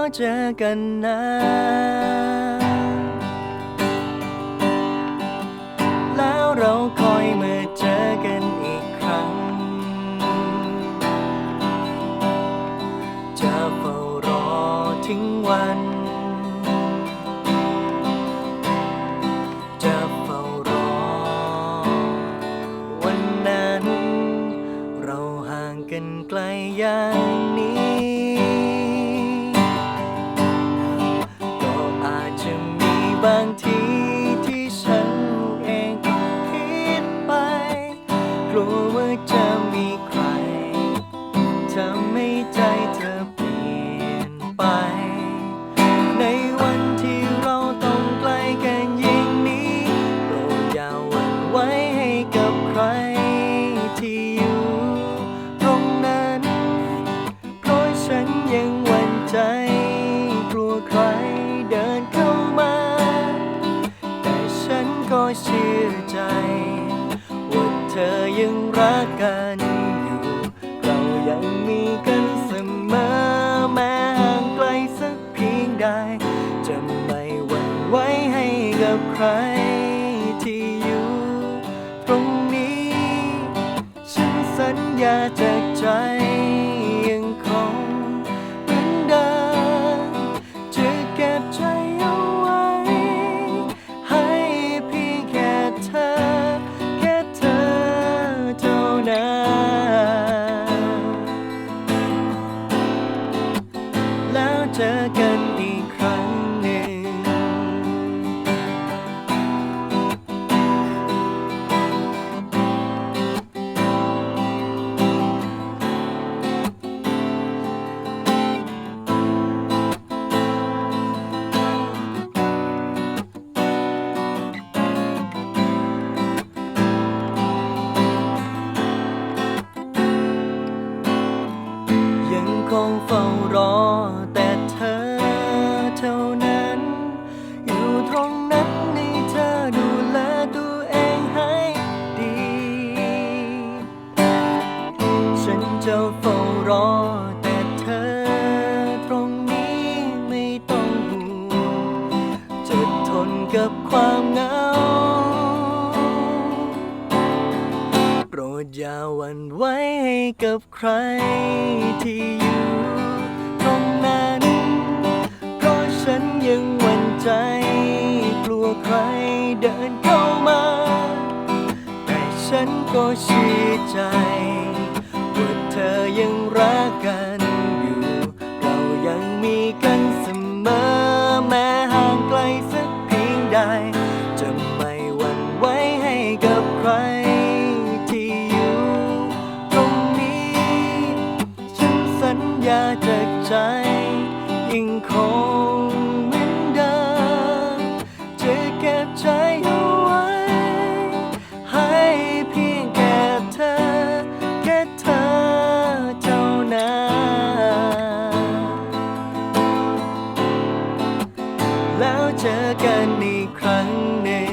แล้วเจอกันนะแล้วเราคอยมาเจอกันอีกครั้ง จะเฝ้ารอถึงวัน จะเฝ้ารอ วันนั้น เราห่างกันไกลย่าง กลัวว่าจะมีใครทำให้ใจเธอเปลี่ยนไป ในวันที่เราต้องไกลกันยิ่งนี้โปรดอย่าหวั่นไหวให้กับใครที่อยู่ตรงนั้น เพราะฉันยังหวั่นใจกลัวใครเดินเข้ามา แต่ฉันก็เชื่อใจ เธอยังรักกันอยู่ เรายังมีกันเสมอแม้ห่างไกลสักเพียงใด จะไม่หวั่นไหวให้กับใครที่อยู่ตรงนี้ ฉันสัญญาจากใจยังคงเหมือนเดิมจะเก็บใจ จะเฝ้ารอแต่เธอตรงนี้ไม่ต้องห่วงจะทนกับความเหงาโปรดอย่าหวั่นไหวให้กับใครที่อยู่ตรงนั้น เพราะฉันยังหวั่นใจ กลัวใครเดินเข้ามา แต่ฉันก็เชื่อใจ อยังรักกันอยู่ เรายังมีกันเสมอ แม้ห่างไกลสักเพียงใด จะไม่หวั่นไหวให้กับใครที่อยู่ตรงนี้ ฉันสัญญาจากใจ แล้วเจอกันอีกครั้งหนึ่ง